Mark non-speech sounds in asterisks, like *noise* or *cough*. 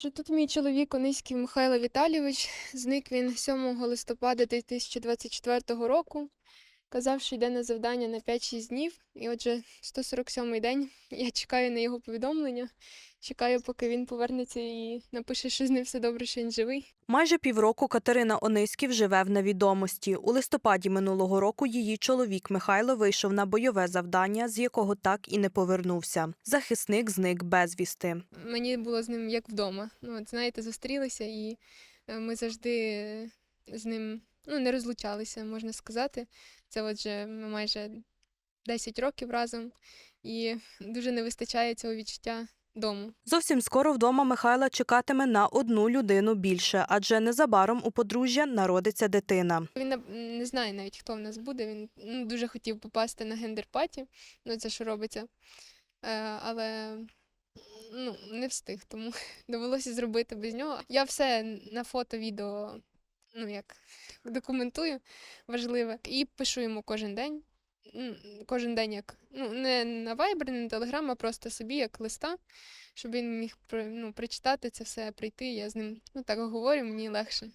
Що Тут мій чоловік Ониський Михайло Віталійович. Зник він 7 листопада 2024 року. Казав, що йде на завдання на 5-6 днів. І отже, 147-й день. Я чекаю на його повідомлення. Чекаю, поки він повернеться і напише, що з ним все добре, що він живий. Майже півроку Катерина Ониськів живе в невідомості. У листопаді минулого року її чоловік Михайло вийшов на бойове завдання, з якого так і не повернувся. Захисник зник безвісти. Мені було з ним як вдома. Ну, от, знаєте, зустрілися, і е, ми завжди з ним ну, не розлучалися, можна сказати. Це отже, майже 10 років разом, і дуже не вистачає цього відчуття дому. Зовсім скоро вдома Михайла чекатиме на одну людину більше, адже незабаром у подружжя народиться дитина. Він не знає навіть, хто в нас буде. Він ну, дуже хотів попасти на гендер-паті, ну це що робиться. Е, але ну, не встиг, тому *laughs* довелося зробити без нього. Я все на фото, відео, ну як документую важливе, і пишу йому кожен день. Кожен день як ну не на Viber, не на Telegram, а просто собі як листа, щоб він міг ну, прочитати це все, прийти. Я з ним ну так говорю, мені легше.